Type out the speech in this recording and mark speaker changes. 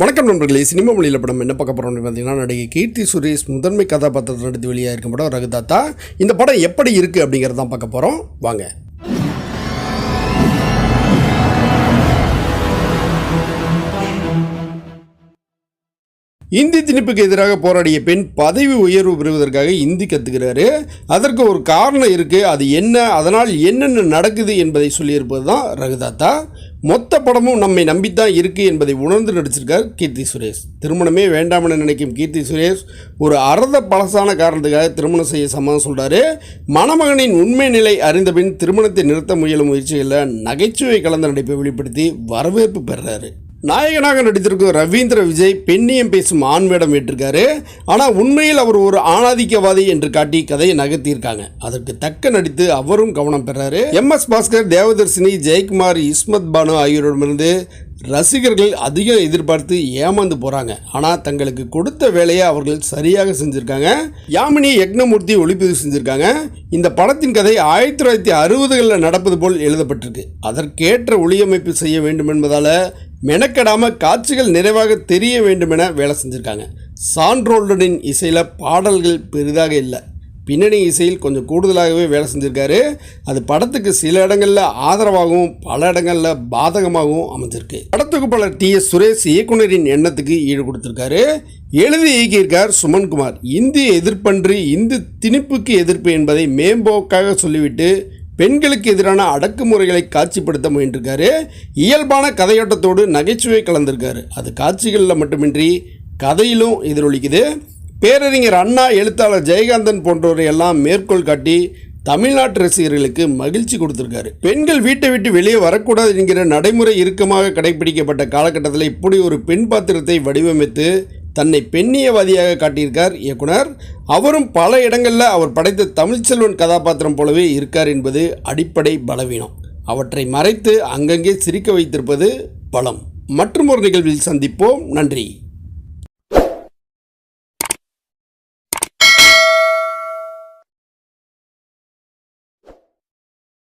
Speaker 1: வணக்கம் நண்பர்களே சினிமா மொழியில் படம் என்ன பார்க்க போகிறோம்னு பார்த்தீங்கன்னா நடிகை கீர்த்தி சுரேஷ் முதன்மை கதாபாத்திரத்தில் நடித்து வெளியாக இருக்கும் படம் ரகுதாத்தா. இந்த படம் எப்படி இருக்குது அப்படிங்கிறது தான் பார்க்க போகிறோம் வாங்க. இந்தி திணிப்புக்கு எதிராக போராடிய பெண் பதவி உயர்வு பெறுவதற்காக இந்தி கற்றுக்கிறாரு அதற்கு ஒரு காரணம் இருக்குது அது என்ன? அதனால் என்னென்ன நடக்குது என்பதை சொல்லியிருப்பது தான் ரகுதாத்தா. மொத்த படமும் நம்மை நம்பித்தான் இருக்குது என்பதை உணர்ந்து நடிச்சிருக்கார் கீர்த்தி சுரேஷ். திருமணமே வேண்டாம்னு நினைக்கும் கீர்த்தி சுரேஷ் ஒரு அறத பழசான காரணத்துக்காக திருமணம் செய்ய சம்மதம் சொல்கிறாரு மணமகனின் உண்மை நிலை அறிந்த பின் திருமணத்தை நிறுத்த முயலும் முயற்சிகளில் நகைச்சுவை கலந்த நடிப்பை வெளிப்படுத்தி வரவேற்பு பெறுறாரு நாயகனாக நடித்திருக்கும் ரவீந்திர விஜய் பெண்ணியம் பேசும் ஆண் வேடம் ஏற்றிருக்காரு. ஆனால் உண்மையில் அவர் ஒரு ஆணாதிக்கவாதி என்று காட்டி கதையை நகர்த்தியிருக்காங்க. அதற்கு தக்க நடித்து அவரும் கவனம் பெறாரு. எம் எஸ் பாஸ்கர் தேவதர்சினி ஜெயக்குமார் இஸ்மத் பானு ஆகியோரிடமிருந்து ரசிகர்கள் அதிகம் எதிர்பார்த்து ஏமாந்து போகிறாங்க ஆனால் தங்களுக்கு கொடுத்த வேலையை அவர்கள் சரியாக செஞ்சுருக்காங்க. யாமினி யக்னமூர்த்தி ஒளிப்பதிவு செஞ்சுருக்காங்க. இந்த படத்தின் கதை ஆயிரத்தி தொள்ளாயிரத்தி அறுபதுகளில் நடப்பது போல் எழுதப்பட்டிருக்கு. அதற்கேற்ற ஒளியமைப்பு செய்ய வேண்டும் என்பதால் மெனக்கெடாமல் காட்சிகள் நிறைவாக தெரிய வேண்டுமென வேலை செஞ்சுருக்காங்க. சான்ரோல்டனின் இசையில் பாடல்கள் பெரிதாக இல்லை. பின்னணி இசையில் கொஞ்சம் கூடுதலாகவே வேலை செஞ்சுருக்காரு. அது படத்துக்கு சில இடங்களில் ஆதரவாகவும் பல இடங்களில் பாதகமாகவும் அமைஞ்சிருக்கு. படத்துக்கு பல டி எஸ் சுரேஷ் இயக்குனரின் எண்ணத்துக்கு ஈடு கொடுத்துருக்காரு. எழுதி இயக்கியிருக்கார் சுமன்குமார். இந்திய எதிர்ப்பன்று இந்து திணிப்புக்கு எதிர்ப்பு என்பதை மேம்போக்காக சொல்லிவிட்டு பெண்களுக்கு எதிரான அடக்குமுறைகளை காட்சிப்படுத்த முயன்றிருக்காரு. இயல்பான கதையோட்டத்தோடு நகைச்சுவை கலந்திருக்காரு. அது காட்சிகளில் மட்டுமின்றி கதையிலும் எதிரொலிக்குது. பேரறிஞர் அண்ணா எழுத்தாளர் ஜெயகாந்தன் போன்றவரை எல்லாம் மேற்கோள் காட்டி தமிழ்நாட்டு ரசிகர்களுக்கு மகிழ்ச்சி கொடுத்துருக்காரு. பெண்கள் வீட்டை விட்டு வெளியே வரக்கூடாது என்கிற நடைமுறை இறுக்கமாக கடைபிடிக்கப்பட்ட காலகட்டத்தில் இப்படி ஒரு பெண் பாத்திரத்தை வடிவமைத்து தன்னை பெண்ணியவாதியாக காட்டியிருக்கார் இயக்குனர். அவரும் பல இடங்களில் அவர் படைத்த தமிழ்ச்செல்வன் கதாபாத்திரம் போலவே இருக்கார் என்பது அடிப்படை பலவீனம். அவற்றை மறைத்து அங்கங்கே சிரிக்க வைத்திருப்பது பலம். மற்றும் ஒரு நிகழ்வில் சந்திப்போம். நன்றி.